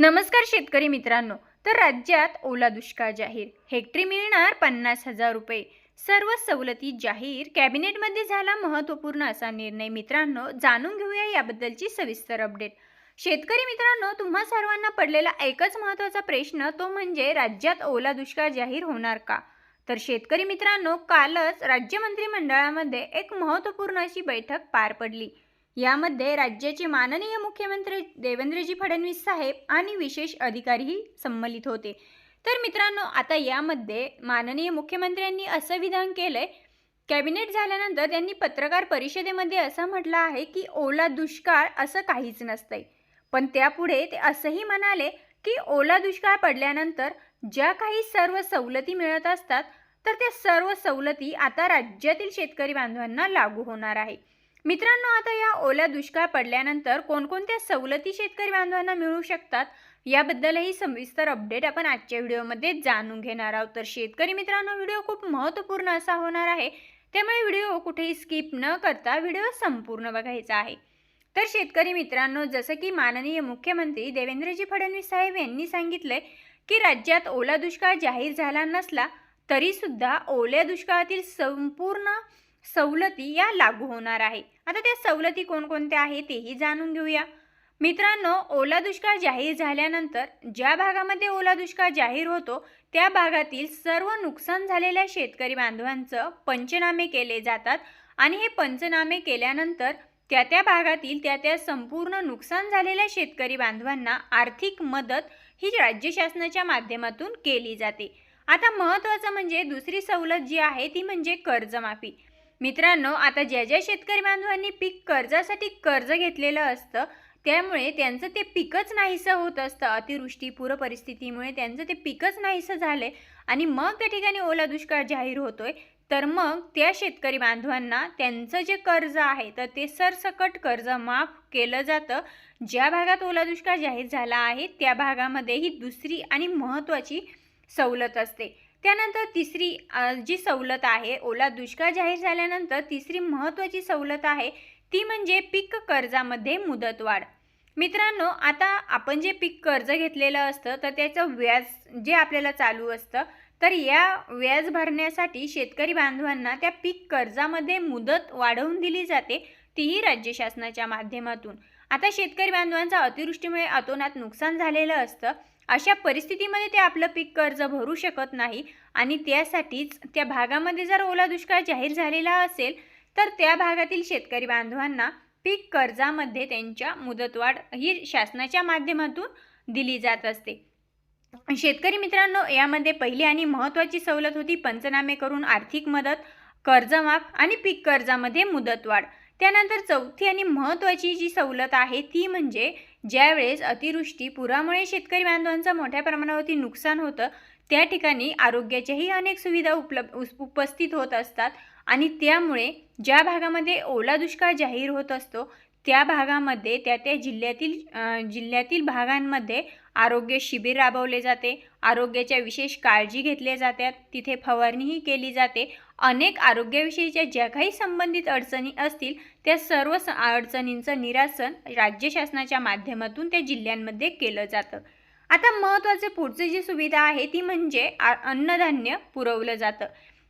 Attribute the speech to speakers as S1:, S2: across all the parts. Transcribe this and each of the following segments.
S1: नमस्कार शेतकरी मित्रांनो. तर राज्यात ओला दुष्काळ जाहीर. हेक्टरी मिळणार पन्नास हजार रुपये. सर्व सवलती जाहीर. कॅबिनेटमध्ये झाला महत्त्वपूर्ण असा निर्णय मित्रांनो. जाणून घेऊया याबद्दलची सविस्तर अपडेट. शेतकरी मित्रांनो तुम्हा सर्वांना पडलेला एकच महत्त्वाचा प्रश्न तो म्हणजे राज्यात ओला दुष्काळ जाहीर होणार का? तर शेतकरी मित्रांनो कालच राज्य मंत्रिमंडळामध्ये एक महत्त्वपूर्ण अशी बैठक पार पडली. यामध्ये राज्याचे माननीय मुख्यमंत्री देवेंद्रजी फडणवीस साहेब आणि विशेष अधिकारीही संमलित होते. तर मित्रांनो आता यामध्ये माननीय मुख्यमंत्र्यांनी असं विधान केलंय. कॅबिनेट झाल्यानंतर त्यांनी पत्रकार परिषदेमध्ये असं म्हटलं आहे की ओला दुष्काळ असं काहीच नसतंय. पण त्यापुढे ते असंही म्हणाले की ओला दुष्काळ पडल्यानंतर ज्या काही सर्व सवलती मिळत असतात तर त्या सर्व सवलती आता राज्यातील शेतकरी बांधवांना लागू होणार आहे. मित्रांनो आता या ओल्या दुष्काळ पडल्यानंतर कोणकोणत्या सवलती शेतकरी बांधवांना मिळू शकतात याबद्दलही सविस्तर अपडेट आपण आजच्या व्हिडिओमध्ये जाणून घेणार आहोत. तर शेतकरी मित्रांनो व्हिडिओ खूप महत्त्वपूर्ण असा होणार आहे. त्यामुळे व्हिडिओ कुठेही स्किप न करता व्हिडिओ संपूर्ण बघायचा आहे. तर शेतकरी मित्रांनो जसं की माननीय मुख्यमंत्री देवेंद्रजी फडणवीस साहेब यांनी सांगितले की राज्यात ओला दुष्काळ जाहीर झाला नसला तरीसुद्धा ओल्या दुष्काळातील संपूर्ण सवलती या लागू होणार आहे. आता त्या सवलती कोणकोणत्या आहे तेही जाणून घेऊया. मित्रांनो ओला दुष्काळ जाहीर झाल्यानंतर ज्या भागामध्ये ओला दुष्काळ जाहीर होतो त्या भागातील सर्व नुकसान झालेल्या शेतकरी बांधवांचं पंचनामे केले जातात आणि हे पंचनामे केल्यानंतर त्या त्या भागातील त्या त्या संपूर्ण नुकसान झालेल्या शेतकरी बांधवांना आर्थिक मदत ही राज्य शासनाच्या माध्यमातून केली जाते. आता महत्त्वाचं म्हणजे दुसरी सवलत जी आहे ती म्हणजे कर्जमाफी. मित्रांनो आता ज्या ज्या शेतकरी बांधवांनी पीक कर्जासाठी कर्ज घेतलेलं असतं त्यामुळे त्यांचं ते पिकच नाहीसं होत असतं. अतिवृष्टी पूर परिस्थितीमुळे त्यांचं ते पिकच नाहीसं झालंय. आणि मग त्या ठिकाणी ओला दुष्काळ जाहीर होतोय. तर मग त्या शेतकरी बांधवांना त्यांचं जे कर्ज आहे तर ते सरसकट कर्ज माफ केलं जातं. ज्या भागात ओला दुष्काळ जाहीर झाला आहे त्या भागामध्येही दुसरी आणि महत्त्वाची सवलत असते. त्यानंतर तिसरी जी सवलत आहे ओला दुष्काळ जाहीर झाल्यानंतर तिसरी महत्त्वाची सवलत आहे ती म्हणजे पीक कर्जामध्ये मुदतवाढ. मित्रांनो आता आपण जे पीक कर्ज घेतलेलं असतं तर त्याचं व्याज जे आपल्याला चालू असतं तर या व्याज भरण्यासाठी शेतकरी बांधवांना त्या पीक कर्जामध्ये मुदत वाढवून दिली जाते तीही राज्य शासनाच्या माध्यमातून. आता शेतकरी बांधवांचं अतिवृष्टीमुळे अतोनात नुकसान झालेलं असतं. अशा परिस्थितीमध्ये ते आपलं पीक कर्ज भरू शकत नाही आणि त्यासाठीच त्या भागामध्ये जर ओला दुष्काळ जाहीर झालेला असेल तर त्या भागातील शेतकरी बांधवांना पीक कर्जामध्ये त्यांच्या मुदतवाढ ही शासनाच्या माध्यमातून दिली जात असते. शेतकरी मित्रांनो यामध्ये पहिली आणि महत्त्वाची सवलत होती पंचनामे करून आर्थिक मदत कर्जमाफ आणि पीक कर्जामध्ये मुदतवाढ. त्यानंतर चौथी आणि महत्त्वाची जी सवलत आहे ती म्हणजे ज्यावेळेस अतिवृष्टी पुरामुळे शेतकरी बांधवांचं मोठ्या प्रमाणावरती नुकसान होतं त्या ठिकाणी आरोग्याच्याही अनेक सुविधा उपलब्ध उपस्थित होत असतात. आणि त्यामुळे ज्या भागामध्ये ओला दुष्काळ जाहीर होत असतो त्या भागामध्ये त्या त्या जिल्ह्यातील जिल्ह्यातील भागांमध्ये आरोग्य शिबिर राबवले जाते. आरोग्याच्या विशेष काळजी घेतल्या जातात. तिथे फवारणीही केली जाते. अनेक आरोग्याविषयीच्या ज्या काही संबंधित अडचणी असतील त्या सर्व स- अडचणींचं निरासन राज्य शासनाच्या माध्यमातून त्या जिल्ह्यांमध्ये केलं जातं. आता महत्त्वाचे पुढची जी सुविधा आहे ती म्हणजे आ- अन्नधान्य पुरवलं जातं.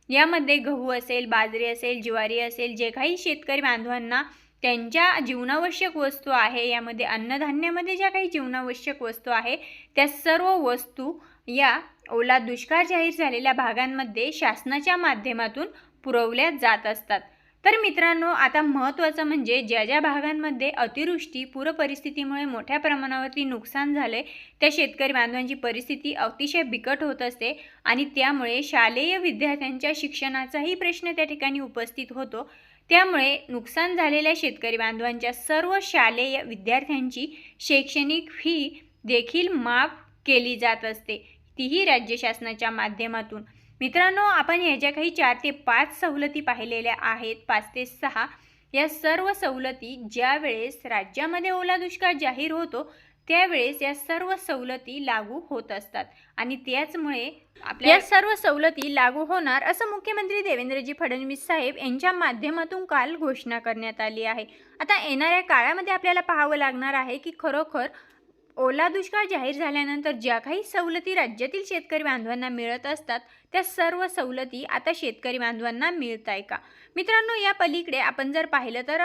S1: यामध्ये गहू असेल बाजरी असेल ज्वारी असेल जे काही शेतकरी बांधवांना त्यांच्या जीवनावश्यक वस्तू आहे यामध्ये अन्नधान्यामध्ये ज्या काही जीवनावश्यक वस्तू आहे त्या सर्व वस्तू या ओला दुष्काळ जाहीर झालेल्या भागांमध्ये शासनाच्या माध्यमातून पुरवल्या जात असतात. तर मित्रांनो आता महत्त्वाचं म्हणजे ज्या ज्या भागांमध्ये अतिवृष्टी पूरपरिस्थितीमुळे मोठ्या प्रमाणावरती नुकसान झाले त्या शेतकरी बांधवांची परिस्थिती अतिशय बिकट होत असते आणि त्यामुळे शालेय विद्यार्थ्यांच्या शिक्षणाचाही प्रश्न त्या ठिकाणी उपस्थित होतो. त्यामुळे नुकसान झालेल्या शेतकरी बांधवांच्या सर्व शालेय विद्यार्थ्यांची शैक्षणिक फी देखील माफ केली जात असते. तीही राज्य शासनाच्या माध्यमातून. मित्रांनो आपण ह्या ज्या काही चार ते पाच सवलती पाहिलेल्या आहेत. पाच ते सहा या सर्व सवलती ज्यावेळेस राज्यामध्ये ओला दुष्काळ जाहीर होतो त्यावेळेस या सर्व सवलती लागू होत असतात. आणि त्याचमुळे आपल्या या सर्व सवलती लागू होणार असं मुख्यमंत्री देवेंद्रजी फडणवीस साहेब यांच्या माध्यमातून काल घोषणा करण्यात आली आहे. आता येणाऱ्या काळामध्ये आपल्याला पाहावं लागणार आहे की खरोखर ओला दुष्काळ जाहीर झाल्यानंतर ज्या काही सवलती राज्यातील शेतकरी बांधवांना मिळत असतात त्या सर्व सवलती आता शेतकरी बांधवांना मिळत आहे का? मित्रांनो या पलीकडे आपण जर पाहिलं तर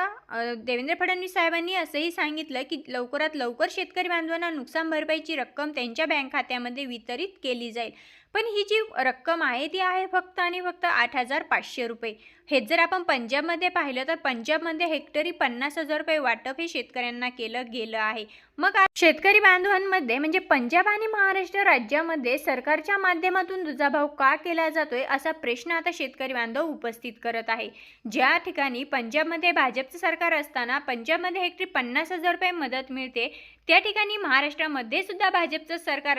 S1: देवेंद्र फडणवीस साहेबांनी असंही सांगितलं की लवकरात लवकर शेतकरी बांधवांना नुकसान भरपाईची रक्कम त्यांच्या बँक खात्यामध्ये वितरित केली जाईल. पण ही जी रक्कम आहे ती आहे फक्त आणि फक्त आठ हजार पाचशे रुपये. हे जर आपण पंजाबमध्ये पाहिलं तर पंजाबमध्ये हेक्टरी पन्नास हजार रुपये वाटप हे शेतकऱ्यांना केलं गेलं आहे. मग शेतकरी बांधवांमध्ये म्हणजे पंजाब आणि महाराष्ट्र राज्यामध्ये सरकारच्या माध्यमातून दुजाभाव का केला जातोय असा प्रश्न आता शेतकरी बांधव उपस्थित करत आहे. ज्या ठिकाणी पंजाबमध्ये भाजपचं सरकार असताना पंजाबमध्ये हेक्टरी पन्नास हजार रुपये मदत मिळते त्या ठिकाणी महाराष्ट्रामध्ये सुद्धा भाजपचं सरकार